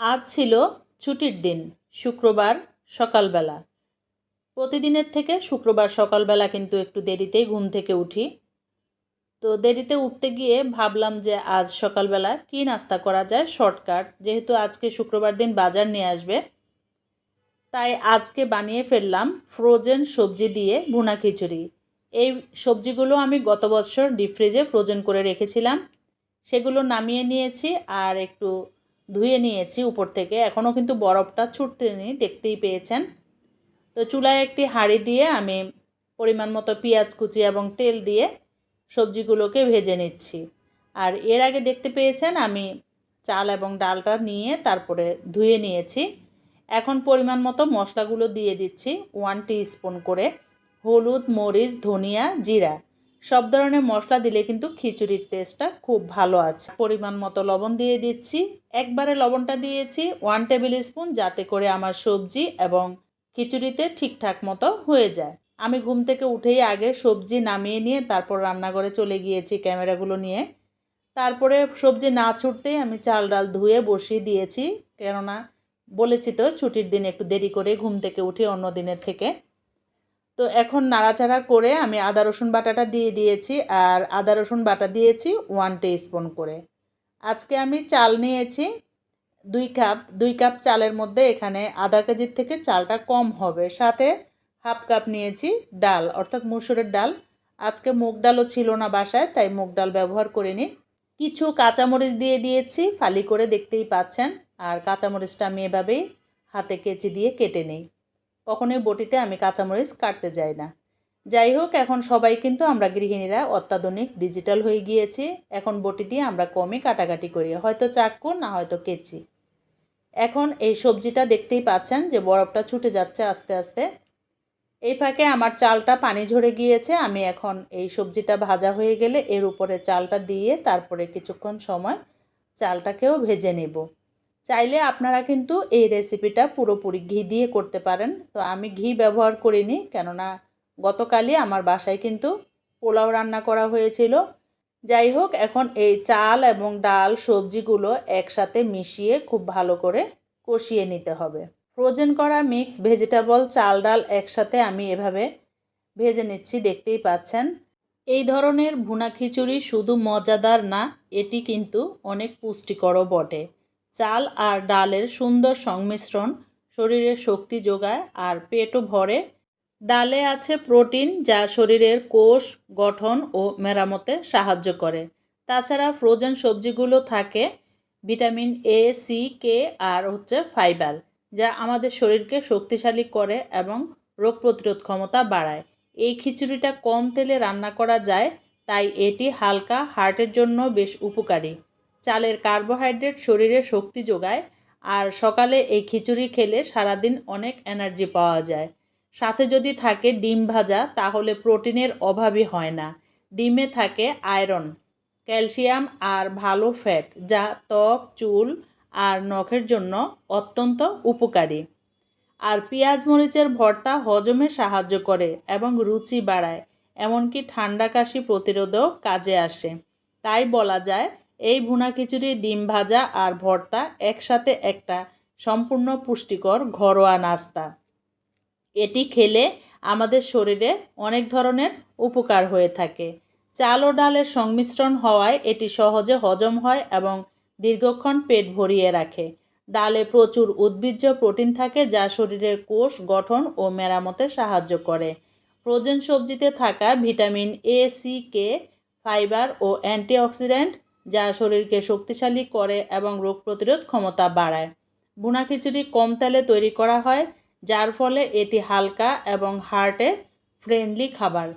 আজ ছিল ছুটির দিন, শুক্রবার সকালবেলা। প্রতিদিনের থেকে শুক্রবার সকালবেলা কিন্তু একটু দেরিতেই ঘুম থেকে উঠি। তো দেরিতে উঠতে গিয়ে ভাবলাম যে আজ সকালবেলা কি নাস্তা করা যায়, শর্টকাট। যেহেতু আজকে শুক্রবার দিন বাজার নিয়ে আসবে, তাই আজকে বানিয়ে ফেললাম ফ্রোজেন সবজি দিয়ে ভুনা খিচুড়ি। এই সবজিগুলো আমি গত বছর ডিপ ফ্রিজে ফ্রোজেন করে রেখেছিলাম। সেগুলো নামিয়ে নিয়েছি আর একটু ধুয়ে নিয়েছি উপর থেকে। এখনও কিন্তু বরফটা ছুটতে নেই দেখতেই পেয়েছেন। তো চুলায় একটি হাঁড়ি দিয়ে আমি পরিমাণ মতো পেঁয়াজ কুচি এবং তেল দিয়ে সবজিগুলোকে ভেজে নিচ্ছি। আর এর আগে দেখতে পেয়েছেন আমি চাল এবং ডালটা নিয়ে তারপরে ধুয়ে নিয়েছি। এখন পরিমাণ মতো মশলাগুলো দিয়ে দিচ্ছি, ওয়ান স্পুন করে। হলুদ, মরিচ, ধনিয়া, জিরা। সব ধরনের মশলা দিলে কিন্তু খিচুড়ির টেস্টটা খুব ভালো আছে। পরিমাণ মতো লবণ দিয়ে দিচ্ছি। একবারে লবণটা দিয়েছি ওয়ান টেবিল স্পুন যাতে করে আমার সবজি এবং খিচুড়িতে ঠিকঠাক মতো হয়ে যায়। আমি ঘুম থেকে উঠেই আগে সবজি নামিয়ে নিয়ে তারপর রান্নাঘরে চলে গিয়েছি ক্যামেরাগুলো নিয়ে। তারপরে সবজি না ছুটতেই আমি চাল ডাল ধুয়ে বসিয়ে দিয়েছি। কেননা বলেছি তো ছুটির দিন একটু দেরি করে ঘুম থেকে উঠে অন্য দিনের থেকে তো এখন নাড়াচাড়া করে আমি আদা, রসুন বাটাটা দিয়ে দিয়েছি আর আদা, রসুন বাটা দিয়েছি ওয়ান স্পুন করে। আজকে আমি চাল নিয়েছি দুই কাপ দুই কাপ চালের মধ্যে এখানে আধা কেজির থেকে চালটা কম হবে। সাথে হাফ কাপ নিয়েছি ডাল, অর্থাৎ মুসুরের ডাল। আজকে মুগ ডালও ছিল না বাসায়, তাই মুগ ডাল ব্যবহার করিনি। কিছু কাঁচামরিচ দিয়ে দিয়েছি, ফালি করে দেখতেই পাচ্ছেন। আর কাঁচামরিচটা আমি এভাবেই হাতে কেচি দিয়ে কেটে নিই। কখনোই বটিতে আমি কাঁচামরিচ কাটতে যাই না। যাই হোক, এখন সবাই কিন্তু আমরা গৃহিণীরা অত্যাধুনিক, ডিজিটাল হয়ে গিয়েছি। এখন বটি দিয়ে আমরা কমই কাটাকাটি করি, হয়তো চাক্কু না হয়তো কেচি। এখন এই সবজিটা দেখতেই পাচ্ছেন যে বরফটা ছুটে যাচ্ছে আস্তে আস্তে। এই ফাঁকে আমার চালটা পানি ঝরে গিয়েছে। আমি এখন এই সবজিটা ভাজা হয়ে গেলে এর উপরে চালটা দিয়ে তারপরে কিছুক্ষণ সময় চালটাকেও ভেজে নেব। চাইলে আপনারা কিন্তু এই রেসিপিটা পুরোপুরি ঘি দিয়ে করতে পারেন। তো আমি ঘি ব্যবহার করিনি, কেননা গতকালই আমার বাসায় কিন্তু পোলাও রান্না করা হয়েছিল। যাই হোক, এখন এই চাল এবং ডাল সবজিগুলো একসাথে মিশিয়ে খুব ভালো করে কষিয়ে নিতে হবে। ফ্রোজেন করা মিক্স ভেজিটেবল চাল, ডাল একসাথে আমি এভাবে ভেজে নিচ্ছি, দেখতেই পাচ্ছেন। এই ধরনের ভুনা খিচুড়ি শুধু মজাদার না, এটি কিন্তু অনেক পুষ্টিকরও বটে। চাল আর ডালের সুন্দর সংমিশ্রণ শরীরে শক্তি যোগায় আর পেটও ভরে। ডালে আছে প্রোটিন যা শরীরের কোষ, গঠন ও মেরামতে সাহায্য করে। তাছাড়া ফ্রোজেন সবজিগুলো থাকে ভিটামিন এ সি কে আর হচ্ছে ফাইবার, যা আমাদের শরীরকে শক্তিশালী করে এবং রোগ প্রতিরোধ ক্ষমতা বাড়ায়। এই খিচুড়িটা কম তেলে রান্না করা যায়, তাই এটি হালকা হার্টের জন্য বেশ উপকারী। চালের কার্বোহাইড্রেট শরীরে শক্তি যোগায় আর সকালে এই খিচুড়ি খেলে সারাদিন অনেক এনার্জি পাওয়া যায়। সাথে যদি থাকে ডিম ভাজা, তাহলে প্রোটিনের অভাবই হয় না। ডিমে থাকে আয়রন, ক্যালসিয়াম আর ভালো ফ্যাট, যা ত্বক, চুল আর নখের জন্য অত্যন্ত উপকারী। আর পেঁয়াজ মরিচের ভর্তা হজমে সাহায্য করে এবং রুচি বাড়ায়, এমনকি ঠান্ডা কাশি প্রতিরোধেও কাজে আসে। তাই বলা যায় এই ভুনা খিচুড়ি, ডিম ভাজা আর ভর্তা একসাথে একটা সম্পূর্ণ পুষ্টিকর ঘরোয়া নাস্তা। এটি খেলে আমাদের শরীরে অনেক ধরনের উপকার হয়ে থাকে। চাল ও ডালের সংমিশ্রণ হওয়ায় এটি সহজে হজম হয় এবং দীর্ঘক্ষণ পেট ভরিয়ে রাখে। ডালে প্রচুর উদ্ভিজ্জ প্রোটিন থাকে যা শরীরের কোষ, গঠন ও মেরামতে সাহায্য করে। ফ্রোজেন সবজিতে থাকা vitamin A, C, K, fibre O antioxidant যা শরীরকে শক্তিশালী করে এবং রোগ প্রতিরোধ ক্ষমতা বাড়ায়। বুনা খিচুড়ি কম তেলে তৈরি করা হয়, যার ফলে এটি হালকা এবং হার্টে ফ্রেন্ডলি খাবার।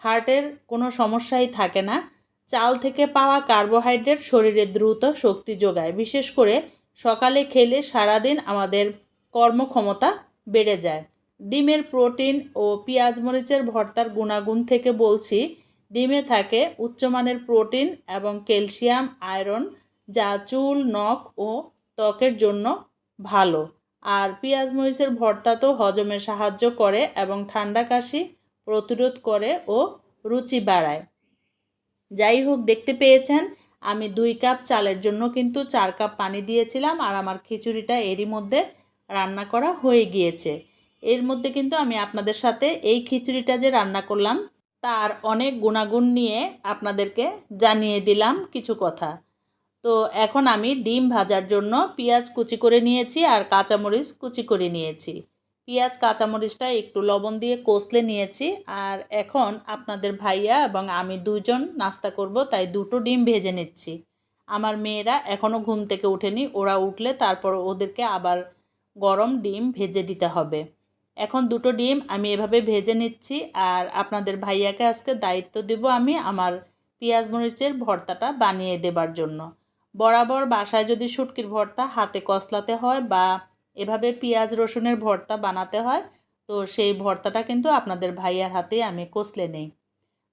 হার্টের কোনো সমস্যাই থাকে না। চাল থেকে পাওয়া কার্বোহাইড্রেট শরীরে দ্রুত শক্তি যোগায়। বিশেষ করে সকালে খেলে সারাদিন আমাদের কর্মক্ষমতা বেড়ে যায়। ডিমের প্রোটিন ও পেঁয়াজ মরিচের ভর্তার গুণাগুণ থেকে বলছি ডিমে থাকে উচ্চমানের প্রোটিন এবং ক্যালসিয়াম, আয়রন, যা চুল, নখ ও ত্বকের জন্য ভালো। আর পেঁয়াজ মরিচের ভর্তা তো হজমে সাহায্য করে এবং ঠান্ডা কাশি প্রতিরোধ করে ও রুচি বাড়ায়। যাই হোক, দেখতে পেয়েছেন, আমি দুই কাপ চালের জন্য কিন্তু চার কাপ পানি দিয়েছিলাম আর আমার খিচুড়িটা এরই মধ্যে রান্না করা হয়ে গিয়েছে। এর মধ্যে কিন্তু আমি আপনাদের সাথে এই খিচুড়িটা যে রান্না করলাম তার অনেক গুণাগুণ নিয়ে আপনাদেরকে জানিয়ে দিলাম কিছু কথা। তো এখন আমি ডিম ভাজার জন্য পেঁয়াজ কুচি করে নিয়েছি আর কাঁচামরিচ কুচি করে নিয়েছি। পেঁয়াজ, কাঁচামরিচটা একটু লবণ দিয়ে কষলে নিয়েছি আর এখন আপনাদের ভাইয়া এবং আমি দুজন নাস্তা করব, তাই দুটো ডিম ভেজে নিচ্ছি। আমার মেয়েরা এখনও ঘুম থেকে ওঠেনি, ওরা উঠলে তারপর ওদেরকে আবার গরম ডিম ভেজে দিতে হবে। এখন দুটো ডিম আমি এভাবে ভেজে নিচ্ছি আর আপনাদের ভাইয়াকে আজকে দায়িত্ব দেব আমি আমার পেঁয়াজ মরিচের ভর্তাটা বানিয়ে দেবার জন্য। বরাবর বাসায় যদি শুটকির ভর্তা হাতে কসলাতে হয় বা এভাবে পেঁয়াজ রসুনের ভর্তা বানাতে হয়, তো সেই ভর্তাটা কিন্তু আপনাদের ভাইয়ার হাতে আমি কষলে নেই।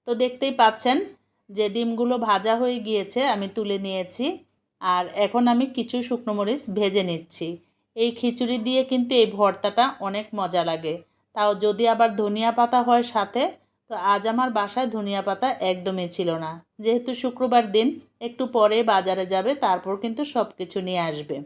তো দেখতেই পাচ্ছেন যে ডিমগুলো ভাজা হয়ে গিয়েছে, আমি তুলে নিয়েছি আর এখন আমি কিছু শুকনো মরিচ ভেজে নিচ্ছি। এই খিচুড়ি দিয়ে কিন্তু এই ভর্তাটা অনেক মজা লাগে। তাও যদি আবার ধনিয়া পাতা হয় সাথে, তো আজ আমার বাসায় ধনিয়া পাতা একদমই ছিল না। যেহেতু শুক্রবার দিন, একটু পরে বাজারে যাবে, তারপর কিন্তু সব কিছু নিয়ে আসবে।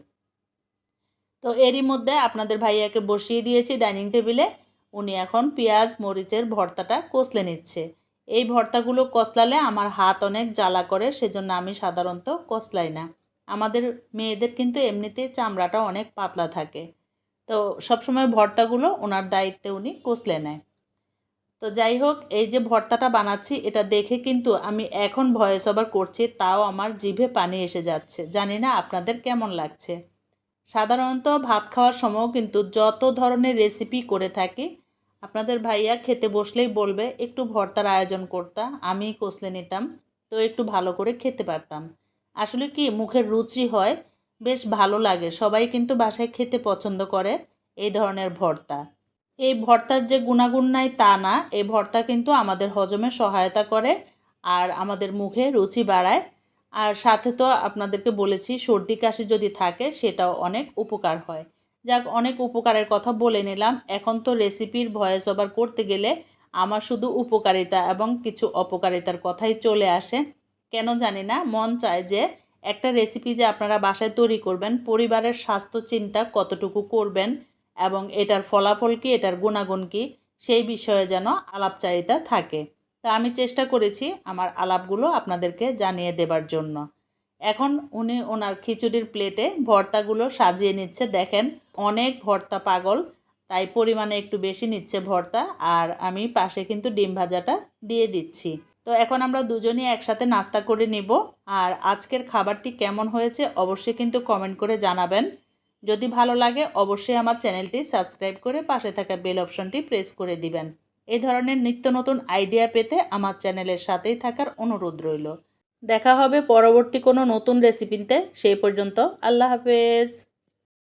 তো এরই মধ্যে আপনাদের ভাইয়াকে বসিয়ে দিয়েছি ডাইনিং টেবিলে। উনি এখন পেঁয়াজ, মরিচের ভর্তাটা কষলে নিচ্ছে। এই ভর্তাগুলো কষলালে আমার হাত অনেক জ্বালা করে, সেজন্য আমি সাধারণত কষলাই না। আমাদের মেয়েদের কিন্তু এমনিতেই চামড়াটা অনেক পাতলা থাকে। তো সবসময় ভর্তাগুলো ওনার দায়িত্বে উনি কষলে নেয়। তো যাই হোক, এই যে ভর্তাটা বানাচ্ছি, এটা দেখে কিন্তু আমি এখন ভয়েস ওভার করছি, তাও আমার জিভে পানি এসে যাচ্ছে। জানি না আপনাদের কেমন লাগছে। সাধারণত ভাত খাওয়ার সময়ও কিন্তু যত ধরনের রেসিপি করে থাকি, আপনাদের ভাইয়া খেতে বসলেই বলবে, একটু ভর্তার আয়োজন করতাম আমি কষলে নিতাম, তো একটু ভালো করে খেতে পারতাম। আসলে কি মুখের রুচি হয়? বেশ ভালো লাগে। সবাই কিন্তু বাসায় খেতে পছন্দ করে এই ধরনের ভর্তা। এই ভর্তার যে গুণাগুণ নাই তা না এই ভর্তা কিন্তু আমাদের হজমে সহায়তা করে আর আমাদের মুখে রুচি বাড়ায়। আর সাথে তো আপনাদেরকে বলেছি, সর্দি কাশি যদি থাকে সেটাও অনেক উপকার হয়। যাক, অনেক উপকারের কথা বলে নিলাম। এখন তো রেসিপির ভয়েস ওভার করতে গেলে আমার শুধু উপকারিতা এবং কিছু অপকারিতার কথাই চলে আসে। কেন জানি না, মন চায় যে একটা রেসিপি যে আপনারা বাসায় তৈরি করবেন, পরিবারের স্বাস্থ্য চিন্তা কতটুকু করবেন এবং এটার ফলাফল কি, এটার গুণাগুণ কি, সেই বিষয়ে যেন আলাপচারিতা থাকে। তা আমি চেষ্টা করেছি আমার আলাপগুলো আপনাদেরকে জানিয়ে দেবার জন্য। এখন উনি ওনার খিচুড়ির প্লেটে ভর্তাগুলো সাজিয়ে নিচ্ছে। দেখেন, অনেক ভর্তা পাগল, তাই পরিমাণে একটু বেশি নিচ্ছে ভর্তা, আর আমি পাশে কিন্তু ডিম ভাজাটা দিয়ে দিচ্ছি। তো এখন আমরা দুজনেই একসাথে নাস্তা করে নিব। আর আজকের খাবারটি কেমন হয়েছে অবশ্যই কিন্তু কমেন্ট করে জানাবেন। যদি ভালো লাগে অবশ্যই আমার চ্যানেলটি সাবস্ক্রাইব করে পাশে থাকা বেল অপশনটি প্রেস করে দিবেন। এই ধরনের নিত্য নতুন আইডিয়া পেতে আমার চ্যানেলের সাথেই থাকার অনুরোধ রইল। দেখা হবে পরবর্তী কোনো নতুন রেসিপিতে। সেই পর্যন্ত আল্লাহ হাফেজ।